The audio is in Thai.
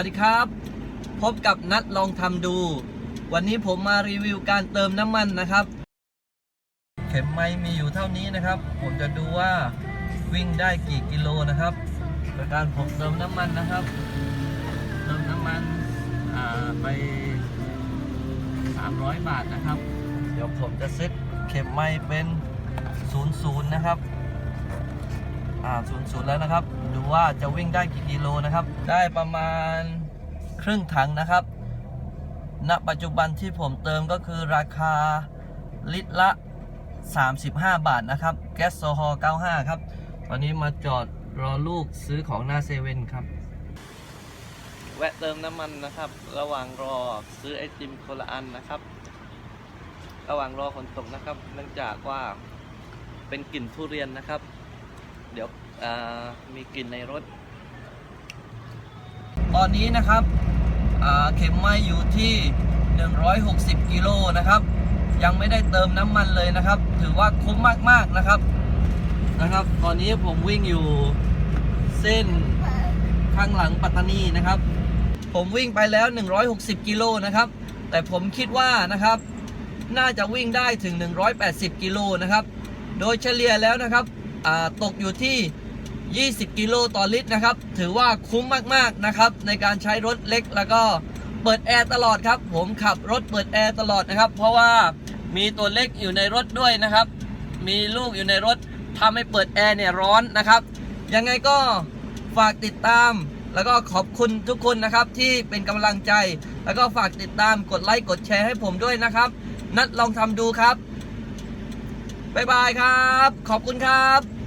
วัสดีครับ พบกับนัดลองทำดู วันนี้ผมมารีวิวการเติมน้ำมันนะครับ เข็มไม้มีอยู่เท่านี้นะครับ ผมจะดูว่าวิ่งได้กี่กิโลนะครับโดยการผมเติมน้ำมันนะครับ เติมน้ำมันอ่าไป 300 บาทนะครับ เดี๋ยวผมจะเซ็ตเข็มไม้เป็น 00 นะครับ อ่า00แล้วนะครับ ดูว่าจะวิ่งได้กี่กิโลนะครับ ได้ประมาณครึ่งถังนะครับ ณ ปัจจุบันที่ผมเติมก็คือราคาลิตรละ 35 บาทนะครับ แก๊สโซฮอล์95 ครับตอนนี้มาจอดรอลูกซื้อของหน้าเซเว่นครับ แวะเติมน้ำมันนะครับ ระหว่างรอซื้อไอติมคนละอันนะครับ ระหว่างรอฝนตกนะครับ เนื่องจากว่าเป็นกลิ่นทุเรียนนะครับ เดี๋ยวมีกลิ่นในรถ ตอนนี้นะครับเข็มไม้อยู่ที่ 160 กิโลนะครับ ยังไม่ได้เติมน้ำมันเลยนะครับ ถือว่าคุ้มมากๆนะครับนะครับ ตอนนี้ผมวิ่งอยู่เส้นข้างหลังปัตตานีนะครับ ผมวิ่งไปแล้ว 160 กิโลนะครับ แต่ผมคิดว่านะครับ น่าจะวิ่งได้ถึง 180 กิโลนะครับ โดยเฉลี่ยแล้วนะครับ ตกอยู่ที่ 20 กิโลต่อลิตรนะครับ ถือว่าคุ้มมากๆนะครับ ในการใช้รถเล็กแล้วก็เปิดแอร์ตลอดครับ ผมขับรถเปิดแอร์ตลอดนะครับ เพราะว่ามีตัวเล็กอยู่ในรถด้วยนะครับ มีลูกอยู่ในรถทำให้เปิดแอร์เนี่ยร้อนนะครับ ยังไงก็ฝากติดตาม แล้วก็ขอบคุณทุกคนนะครับที่เป็นกำลังใจ แล้วก็ฝากติดตามกดไลค์กดแชร์ให้ผมด้วยนะครับ นัดลองทำดูครับ บ๊ายบายครับ ขอบคุณครับ